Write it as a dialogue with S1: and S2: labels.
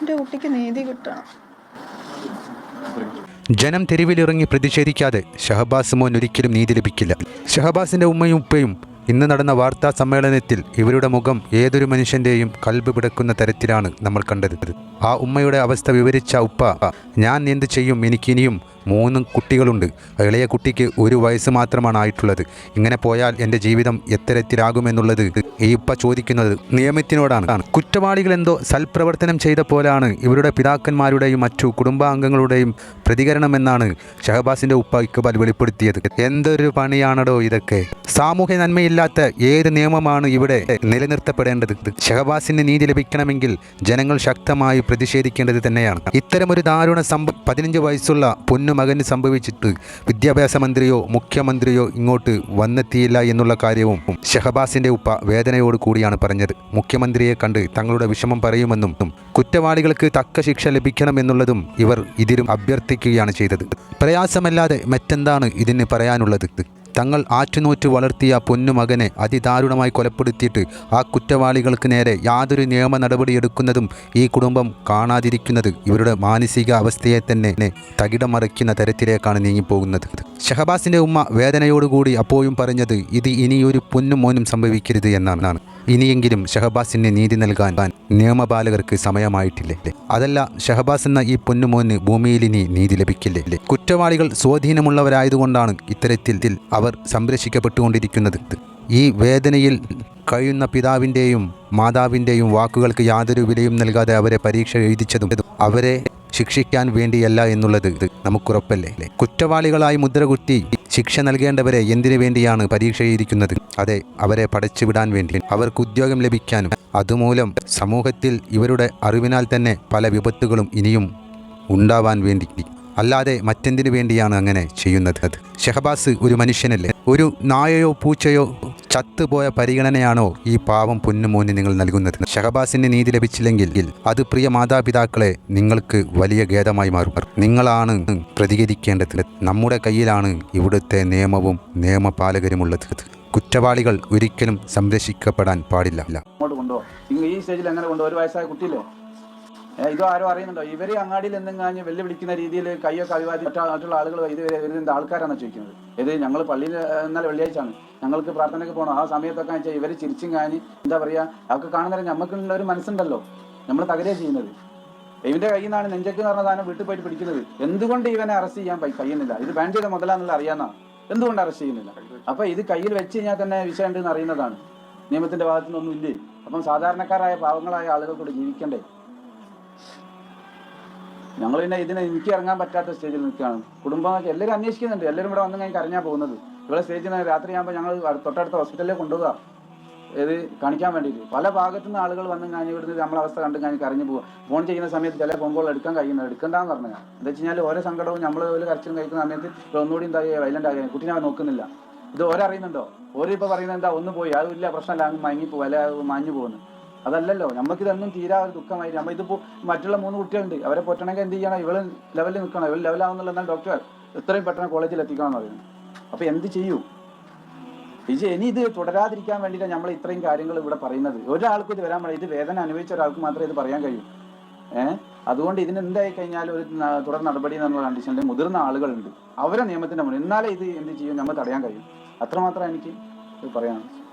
S1: എന്റെ കുട്ടിക്ക് നീതി കിട്ടണം.
S2: ജനം തെരുവിലിറങ്ങി പ്രതിഷേധിക്കാതെ ഷഹബാസ് മോൻ ഒരിക്കലും നീതി ലഭിക്കില്ല. ഷഹബാസിന്റെ ഉമ്മയും ഉപ്പയും ഇന്ന് നടന്ന വാർത്താ സമ്മേളനത്തിൽ ഇവരുടെ മുഖം ഏതൊരു മനുഷ്യന്റെയും കൽബ് പിടക്കുന്ന തരത്തിലാണ് നമ്മൾ കണ്ടത്. ആ ഉമ്മയുടെ അവസ്ഥ വിവരിച്ച ഉപ്പ ഞാൻ എന്ത് ചെയ്യും? എനിക്കിനിയും മൂന്ന് കുട്ടികളുണ്ട്. ഇളയ കുട്ടിക്ക് ഒരു വയസ്സ് മാത്രമാണ് ആയിട്ടുള്ളത്. ഇങ്ങനെ പോയാൽ എന്റെ ജീവിതം എത്തരത്തിലാകുമെന്നുള്ളത് ഈ ഉപ്പ ചോദിക്കുന്നത് നിയമത്തിനോടാണ്. കുറ്റവാളികൾ എന്തോ സൽപ്രവർത്തനം ചെയ്ത പോലാണ് ഇവരുടെ പിതാക്കന്മാരുടെയും മറ്റു കുടുംബാംഗങ്ങളുടെയും പ്രതികരണമെന്നാണ് ഷഹബാസിന്റെ ഉപ്പ ഇക്ബാൽ വെളിപ്പെടുത്തിയത്. എന്തൊരു പണിയാണടോ ഇതൊക്കെ? സാമൂഹ്യ നന്മയില്ലാത്ത ഏത് നിയമമാണ് ഇവിടെ നിലനിർത്തപ്പെടേണ്ടത്? ഷഹബാസിന് നീതി ലഭിക്കണമെങ്കിൽ ജനങ്ങൾ ശക്തമായി പ്രതിഷേധിക്കേണ്ടത് തന്നെയാണ്. ഇത്തരമൊരു ദാരുണ സംഭവം പതിനഞ്ച് വയസ്സുള്ള പൊന്നുമകന് സംഭവിച്ചിട്ട് വിദ്യാഭ്യാസ മന്ത്രിയോ മുഖ്യമന്ത്രിയോ ഇങ്ങോട്ട് വന്നെത്തിയില്ല എന്നുള്ള കാര്യവും ഷഹബാസിന്റെ ഉപ്പ വേദനയോട് കൂടിയാണ് പറഞ്ഞത്. മുഖ്യമന്ത്രിയെ കണ്ട് തങ്ങളുടെ വിഷമം പറയുമെന്നും കുറ്റവാളികൾക്ക് തക്ക ശിക്ഷ ലഭിക്കണമെന്നുള്ളതും ഇവർ ഇതിലും അഭ്യർത്ഥിക്കുകയാണ് ചെയ്തത്. പ്രയാസമല്ലാതെ മറ്റെന്താണ് ഇതിന് പറയാനുള്ളത്? തങ്ങൾ ആറ്റുനൂറ്റ് വളർത്തിയ പൊന്നുമകനെ അതിദാരുണമായി കൊലപ്പെടുത്തിയിട്ട് ആ കുറ്റവാളികൾക്ക് നേരെ യാതൊരു നിയമ നടപടിയെടുക്കുന്നതും ഈ കുടുംബം കാണാതിരിക്കുന്നത് ഇവരുടെ മാനസിക അവസ്ഥയെ തന്നെ തകിടം മറിക്കുന്ന തരത്തിലേക്കാണ് നീങ്ങിപ്പോകുന്നത്. ഷഹബാസിന്റെ ഉമ്മ വേദനയോടുകൂടി അപ്പോഴും പറഞ്ഞത് ഇത് ഇനിയൊരു പൊന്നും മോനും സംഭവിക്കരുത് എന്നാണ്. ഇനിയെങ്കിലും ഷഹബാസിന് നീതി നൽകാൻ നിയമപാലകർക്ക് സമയമായിട്ടില്ലേ? അതല്ല ഷഹബാസ് എന്ന ഈ പൊന്നുമോന് ഭൂമിയിൽ ഇനി നീതി ലഭിക്കില്ലേ? കുറ്റവാളികൾ സ്വാധീനമുള്ളവരായതുകൊണ്ടാണ് ഇത്തരത്തിൽ അവർ സംരക്ഷിക്കപ്പെട്ടുകൊണ്ടിരിക്കുന്നത്. ഈ വേദനയിൽ കഴിയുന്ന പിതാവിന്റെയും മാതാവിന്റെയും വാക്കുകൾക്ക് യാതൊരു വിലയും നൽകാതെ അവരെ പരീക്ഷ എഴുതിച്ചതും അവരെ ശിക്ഷിക്കാൻ വേണ്ടിയല്ല എന്നുള്ളത് നമുക്കുറപ്പല്ലേ? കുറ്റവാളികളായി മുദ്രകുത്തി ശിക്ഷ നൽകേണ്ടവരെ എന്തിനു വേണ്ടിയാണ് പരീക്ഷ എഴുതിക്കുന്നത് അതെ അവരെ പടച്ചുവിടാൻ വേണ്ടി. അവർക്ക് ഉദ്യോഗം ലഭിക്കാനും. അതുമൂലം സമൂഹത്തിൽ ഇവരുടെ അറിവിനാൽ തന്നെ പല വിപത്തുകളും ഇനിയും ഉണ്ടാവാൻ വേണ്ടി. അല്ലാതെ മറ്റെന്തിനു വേണ്ടിയാണ് അങ്ങനെ ചെയ്യുന്നത്? ഷെഹബാസ് ഒരു മനുഷ്യനല്ലേ? ഒരു നായയോ പൂച്ചയോ ചത്തുപോയ പരിഗണനയാണോ ഈ പാവം പൊന്നുമോന് നിങ്ങൾ നൽകുന്നത്? ഷഹബാസിന് നീതി ലഭിച്ചില്ലെങ്കിൽ അത് പ്രിയ മാതാപിതാക്കളെ നിങ്ങൾക്ക് വലിയ ഖേദമായി മാറും. നിങ്ങളാണ് പ്രതികരിക്കേണ്ടത്. നമ്മുടെ കയ്യിലാണ് ഇവിടുത്തെ നിയമവും നിയമപാലകരും നിയമപാലകരുമുള്ളത്. കുറ്റവാളികൾ ഒരിക്കലും സംരക്ഷിക്കപ്പെടാൻ പാടില്ല.
S3: ഈ സ്റ്റേജിൽ എങ്ങനെ കൊണ്ടോ ഒരു വയസ്സായ കുട്ടിയില്ലേ? ഇതോ ആരോ അറിയുന്നുണ്ടോ? ഇവർ അങ്ങാടിയിൽ എന്തെങ്കിലും വെല്ലുവിളിക്കുന്ന രീതിയിൽ കയ്യൊക്കെ അഭിവാദി മറ്റു മറ്റുള്ള ആളുകൾ ഇത് ഇവരെന്ത് ആൾക്കാരാണ് ചോദിക്കുന്നത്. ഇത് ഞങ്ങൾ പള്ളിയിൽ ഇന്നലെ വെള്ളിയാഴ്ചയാണ്. ഞങ്ങൾക്ക് പ്രാർത്ഥനയ്ക്ക് പോകണം. ആ സമയത്തൊക്കെ വെച്ചാൽ ഇവർ ചിരിച്ചും കാഞ്ഞ് എന്താ പറയുക അതൊക്കെ കാണുന്നവരെ നമുക്കുള്ള ഒരു മനസ്സുണ്ടല്ലോ. നമ്മൾ തകരുക ചെയ്യുന്നത്. ഇവന്റെ കയ്യിൽ നിന്നാണ് നെഞ്ചക്ക് എന്ന് പറഞ്ഞ സാധനം വീട്ടിൽ പോയിട്ട് പിടിക്കുന്നത്. എന്തുകൊണ്ട് ഇവനെ അറസ്റ്റ് ചെയ്യാൻ കഴിയുന്നില്ല? ഇത് ബാൻഡിയുടെ മുതലാന്നുള്ള അറിയാന്നാ. എന്തുകൊണ്ട് അറസ്റ്റ് ചെയ്യുന്നില്ല? അപ്പൊ ഇത് കയ്യിൽ വെച്ച് കഴിഞ്ഞാൽ തന്നെ വിഷയം ഉണ്ടെന്ന് അറിയുന്നതാണ്. നിയമത്തിന്റെ ഭാഗത്തുനിന്നൊന്നും ഇല്ലേ? അപ്പം സാധാരണക്കാരായ പാവങ്ങളായ ആളുകൾക്കൂടെ ജീവിക്കണ്ടേ? ഞങ്ങൾ പിന്നെ ഇതിനെ എനിക്ക് ഇറങ്ങാൻ പറ്റാത്ത സ്റ്റേജിൽ നിൽക്കുകയാണ്. കുടുംബം എല്ലാവരും അന്വേഷിക്കുന്നുണ്ട്. എല്ലാവരും ഇവിടെ വന്ന് കഴിഞ്ഞ് കരഞ്ഞാ പോകുന്നത്. ഇവിടെ സ്റ്റേജിൽ നിന്ന് രാത്രിയാകുമ്പോൾ ഞങ്ങൾ തൊട്ടടുത്ത ഹോസ്പിറ്റലിലേക്ക് കൊണ്ടുപോകുക ഇത് കാണിക്കാൻ വേണ്ടിയിട്ട്. പല ഭാഗത്തു നിന്ന് ആളുകൾ വന്ന് കഴിഞ്ഞാൽ ഇവിടുന്ന് നമ്മളെ അവസ്ഥ കണ്ടു കഴിഞ്ഞ് കരഞ്ഞു പോകുക ഫോൺ ചെയ്യുന്ന സമയത്ത് ചില ഫോൺ കോൾ എടുക്കാൻ കഴിയുന്നത് എടുക്കണ്ടെന്ന് പറഞ്ഞു എന്താ വെച്ച് കഴിഞ്ഞാൽ ഓരോ സങ്കടവും നമ്മൾ ഒരു കരച്ചിലും കഴിക്കുന്ന സമയത്ത് ഒന്നുകൂടി എന്താ വൈലന്റ് ആകുക കുട്ടിനെ നോക്കുന്നില്ല. ഇത് ഓരറിയുന്നുണ്ടോ? ഓരോ ഇപ്പോൾ പറയുന്നത് എന്താ? ഒന്ന് പോയി. അത് ഇല്ല പ്രശ്നമല്ല. അങ്ങ് മയങ്ങി പോകും അല്ലെ? മാഞ്ഞു പോകുന്നു അതല്ലല്ലോ നമുക്ക് ഇതൊന്നും തീരാ ഒരു ദുഃഖമായിരുന്നു നമ്മൾ ഇതിപ്പോൾ മറ്റുള്ള മൂന്ന് കുട്ടികളുണ്ട് അവരെ പൊട്ടണമെങ്കിൽ എന്ത് ചെയ്യണം? ഇവൾ ലെവലിൽ നിൽക്കണം. ഇവൾ ലെവലാവുന്നുള്ള എന്നാൽ ഡോക്ടർ എത്രയും പെട്ടെന്ന് കോളേജിൽ എത്തിക്കണം എന്ന് പറയുന്നത് അപ്പോൾ എന്ത് ചെയ്യൂ? ഇത് ഇനി ഇത് തുടരാതിരിക്കാൻ വേണ്ടിയിട്ടാണ് നമ്മൾ ഇത്രയും കാര്യങ്ങൾ ഇവിടെ പറയുന്നത്. ഒരാൾക്കും ഇത് വരാൻ പാടില്ല. ഇത് വേദന അനുഭവിച്ച ഒരാൾക്ക് മാത്രമേ ഇത് പറയാൻ കഴിയൂ. ഏഹ് അതുകൊണ്ട് ഇതിന് എന്തായി കഴിഞ്ഞാൽ ഒരു തുടർ നടപടി എന്നുള്ള കണ്ടീഷനിൽ മുതിർന്ന ആളുകളുണ്ട്. അവരെ നിയമത്തിന്റെ മുന്നിൽ. എന്നാലേ ഇത് എന്ത് ചെയ്യും? നമ്മൾ തടയാൻ കഴിയും. അത്രമാത്രം എനിക്ക് പറയാനുള്ളത്.